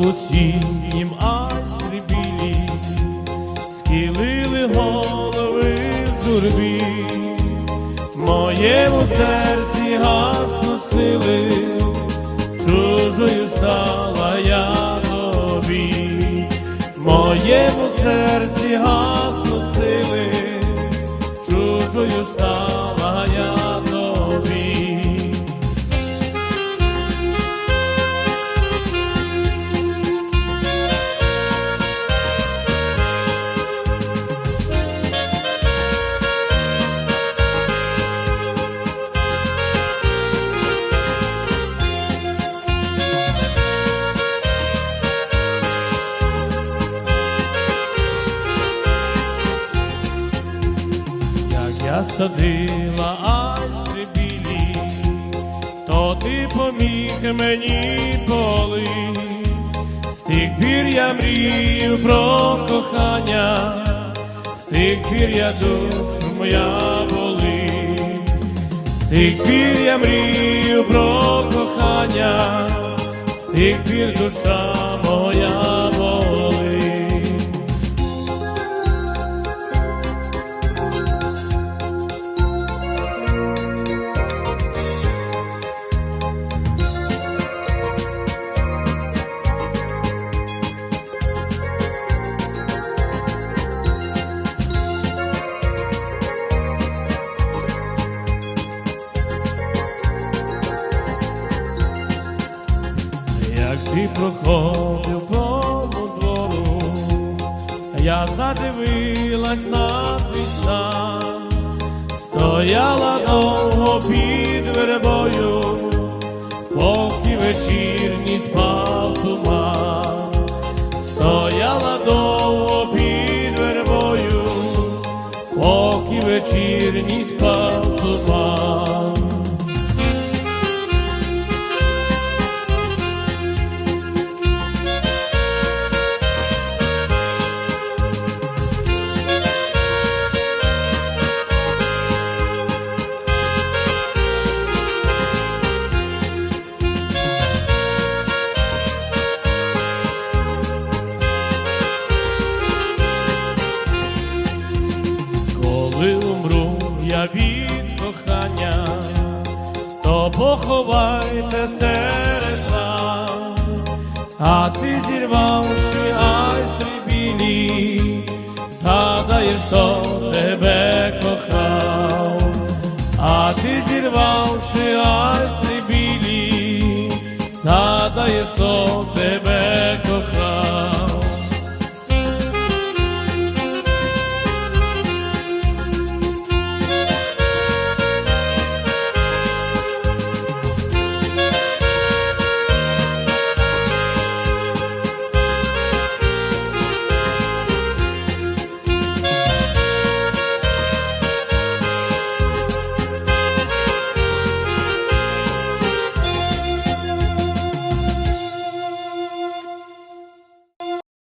осіннім айстри білі, схилили голови в журбі, моєму серці гаснуть сили, чужою стала я тобі, моєму серці гаснуть сили, чужою стала садила айстри білі, то ти поміг мені поли. З тих пір я мрію про кохання, з тих пір я душу моя болить, з тих пір я мрію про кохання, з тих пір душа ти проходив по двору, я задивилась на твій стан, стояла довго під вербою, поки вечірній спав туман, стояла довго під вербою, поки вечірній спав туман. Я від кохання, то поховайте серед нас, а ти зірвавши айстри білі, згадаєш, хто тебе кохав, а ти зірвавши айстри білі, згадаєш, хто тебе